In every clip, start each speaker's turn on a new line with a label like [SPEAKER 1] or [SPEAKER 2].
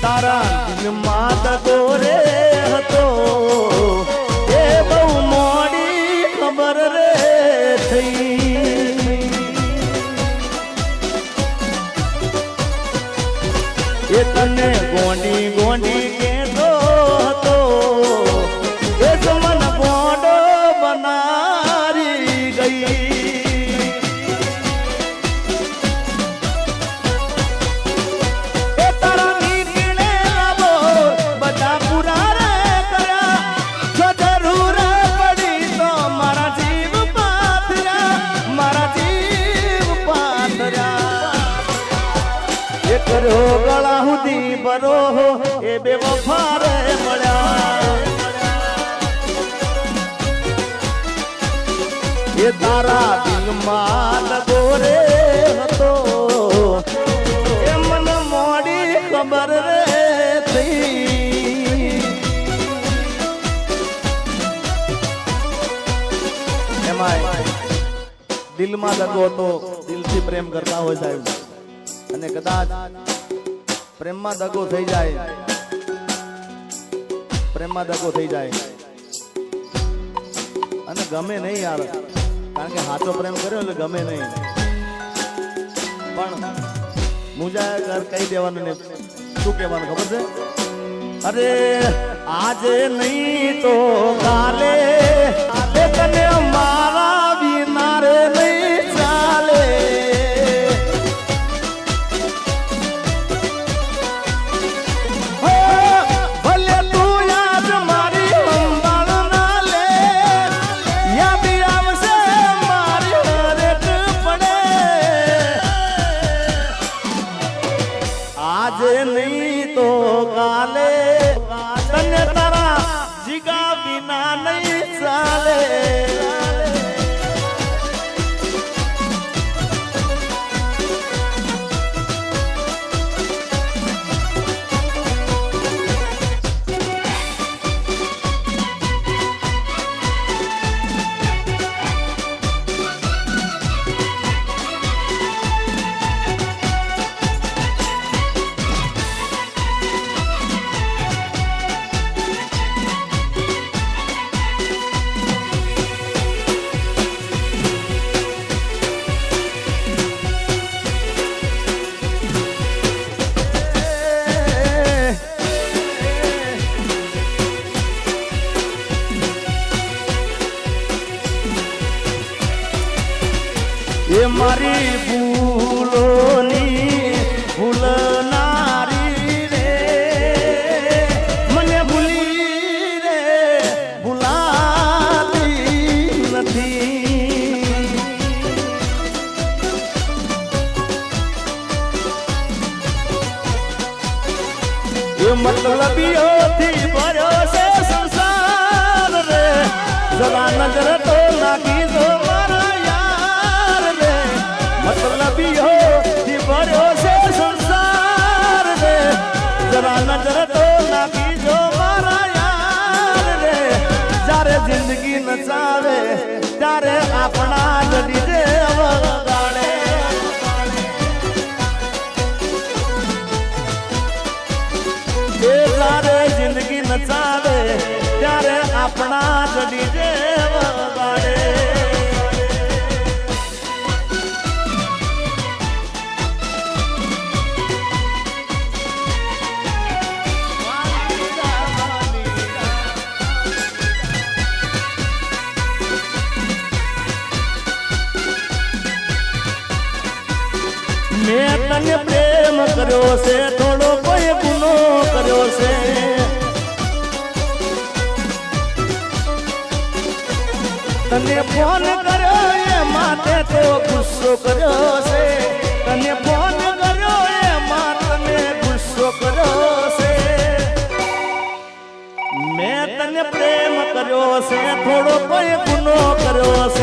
[SPEAKER 1] તારા દિલમાં દગો એ બે વફારે મળ્યા. એ તારા દિલમાં લગો રે હતો. એ મને મોડી ખબર રે દિલમાં દગો તો દિલથી પ્રેમ કરતા હોય સાહેબ. અને કદાચ પ્રેમમાં દગો થઈ જાય. પ્રેમમાં દગો થઈ જાય. અને ગમે નહીં યાર, કારણ કે સાચો પ્રેમ કર્યો એટલે ગમે નહીં. પણ મુજા કહી દેવાનું ને, શું કહેવાનું ખબર છે? અરે આજે નહીં તો કાલે કાલે તને મારા એ મારી ભૂલોની નચાવે ત્યારે આપણા જે વગાડે. એ જ્યારે જિંદગી નચાવે ત્યારે આપણા જે વગાડે છે, થોડો કોઈ ગુનો કર્યો છે. તને ફોન કર્યો એ માટે તો ગુસ્સો કર્યો છે. તને ફોન કર્યો એ માટે ગુસ્સો કર્યો છે. મેં તને પ્રેમ કર્યો છે, થોડો કોઈ ગુનો કર્યો છે.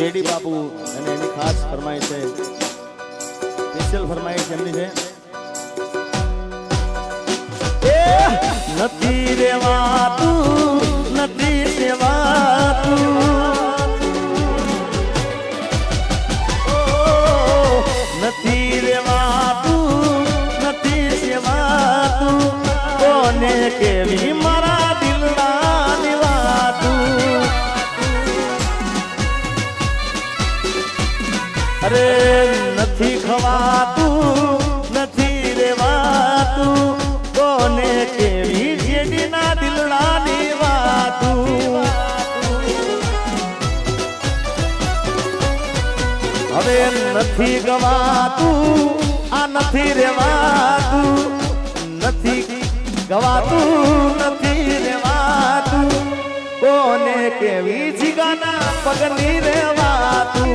[SPEAKER 1] જેડી બાપુ અને એની ખાસ ફરમાઈ છે. સ્પેશિયલ ફરમાઈ છે એમની છે. નથી રેવાતું નથી સેવાતું અરે નથી ખવાતું નથી રેવાતું કોને કેવી જેડીના દિલના નિવાતું હવે નથી ગવાતું આ નથી રેવાતું નથી ગવાતું નથી રેવાતું કોને કેવી જીગાના પગની રેવાતું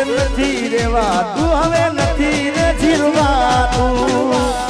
[SPEAKER 1] એ રેવા તું હવે નથી રે જીરવાતું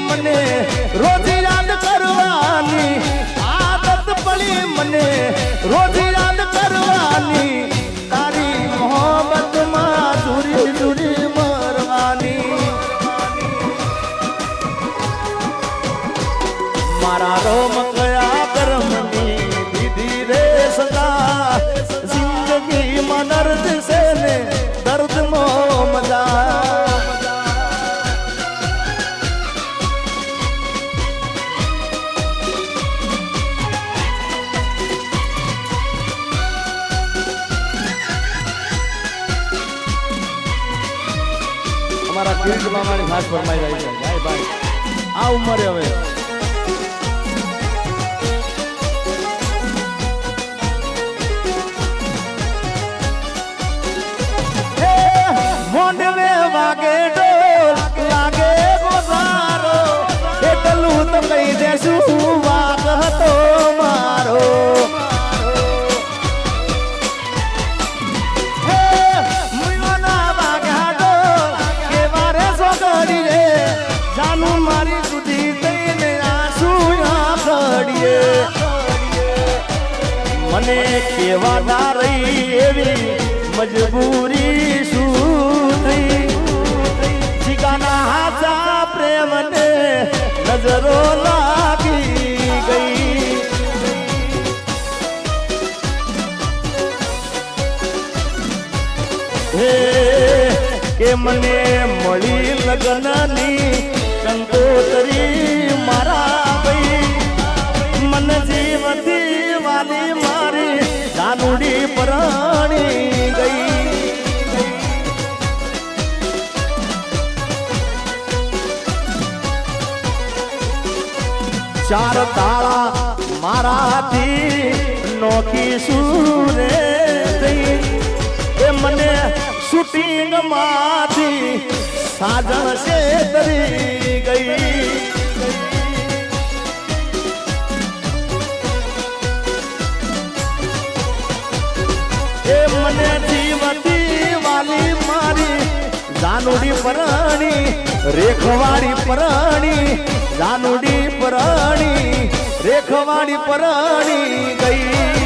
[SPEAKER 1] મને રોજ યાદ કરવાની આદત પડી મને. રોજ કિરીટ મામાની ખાસ ફરમાઈ જાય છે ભાઈ ભાઈ આ ઉંમરે હવે મજબૂરી શું થઈ? શિકાના હાચા પ્રેમને નજરો લાગી ગઈ. હે, કે મને મળી લગ્નની કંકોતરી મારા ભાઈ? મન જીવતી વાલી મારી જાનુડી પરાણી ચાર તાળા મારાથી નોખી સુરે એ મને શૂટિંગમાંથી સાજણ છેતરી ગઈ. મને જીવતી વાલી મારી જાનુડી પરાણી રેખવાડી પરાણી જાનુડી પરાણી રેખવાડી પરાણી ગઈ.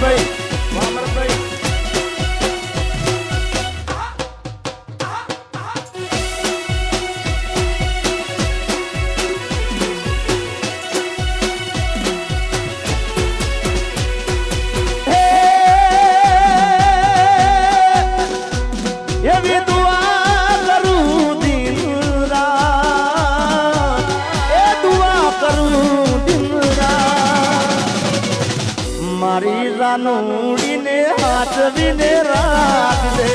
[SPEAKER 1] faith. મારી રાનુડીને હાથવીને રાખજે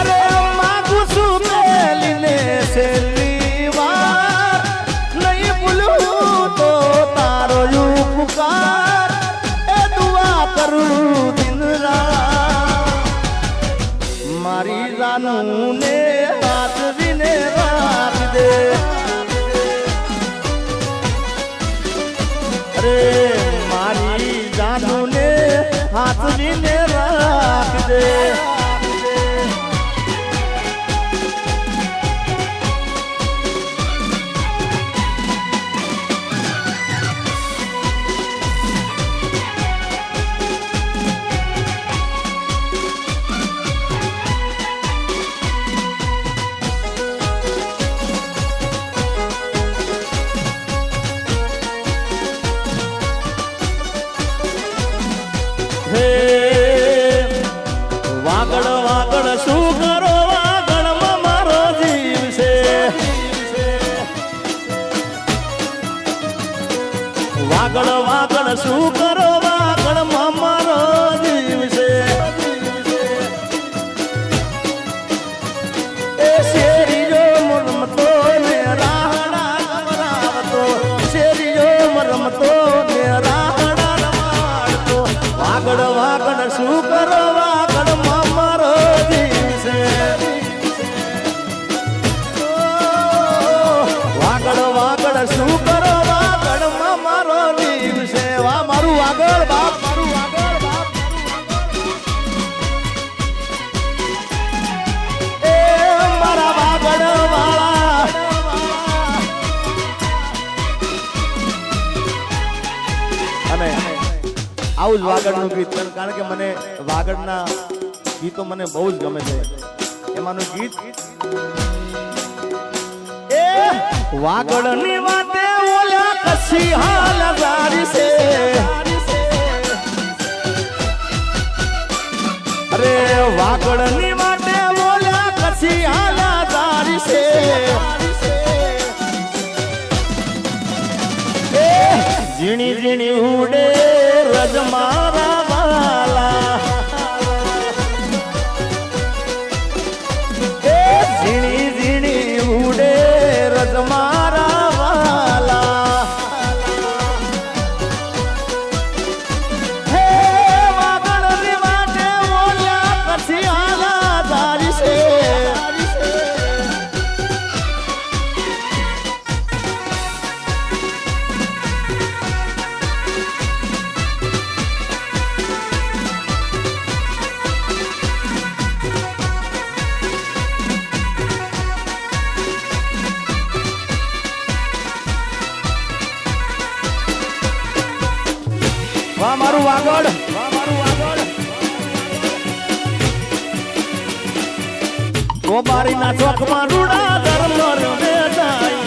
[SPEAKER 1] અરે માગું છું મેલીને છેલ્લી વાર. નહીં ભૂલું તો તારો ઉપકાર. એ દુઆ કરું દિન મારી રાનુને હાથવીને અરે મારી જાનુને હાથવીને રાખજે. હે જ વાગડનું ગીત કારણ કે મને વાગડના ગીતો મને બહુ જ ગમે છે. એમાંનું ગીત એ વાગડની વાતે ઓલા કસી હાલ છે. ગોબારીના ચોકમાં રૂડા ધર્મ રમે જાય.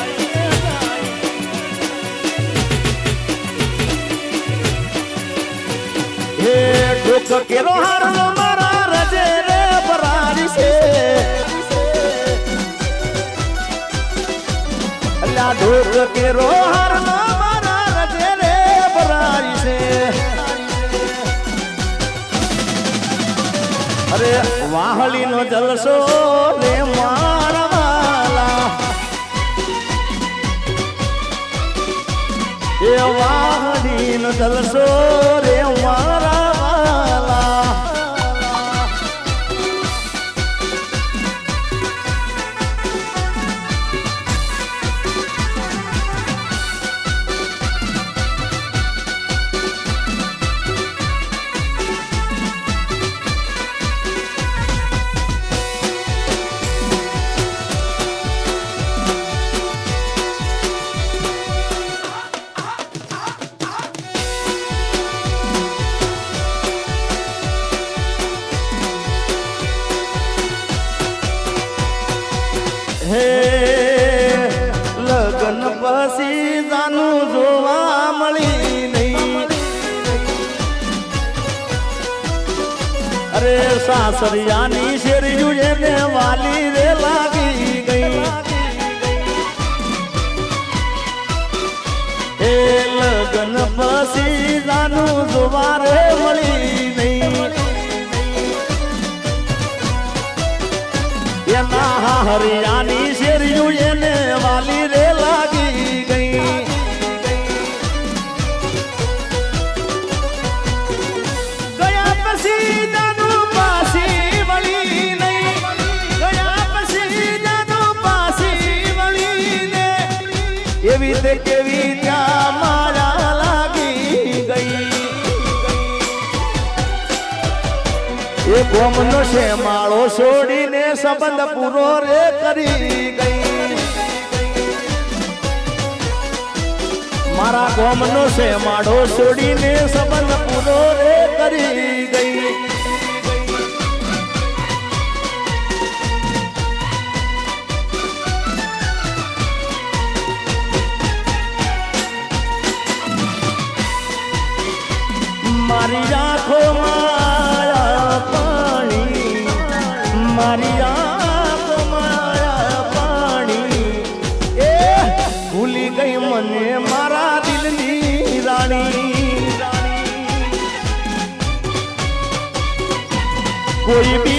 [SPEAKER 1] હે ડોક કેરો હાર મારા રજે રે બરારી છે. અલ્લા ડોક કેરો હાર મારા રજે રે બરારી છે. અરે વાહલી નો જલસો રે મારા સાસરિયાની શેરિયું એને વાલી રે લાગી ગઈ. એ લગન પછી જાનું દુવારે મળી નહીં. એના હરિયાની એ ગોમનો છે, માળો છોડીને સંબંધ પૂરો રે કરી ગઈ. મારા ગોમનો છે, માળો છોડીને સંબંધ પૂરો રે કરી ગઈ. મારી આંખો મારા દિલની રાણી. કોઈ બીજાના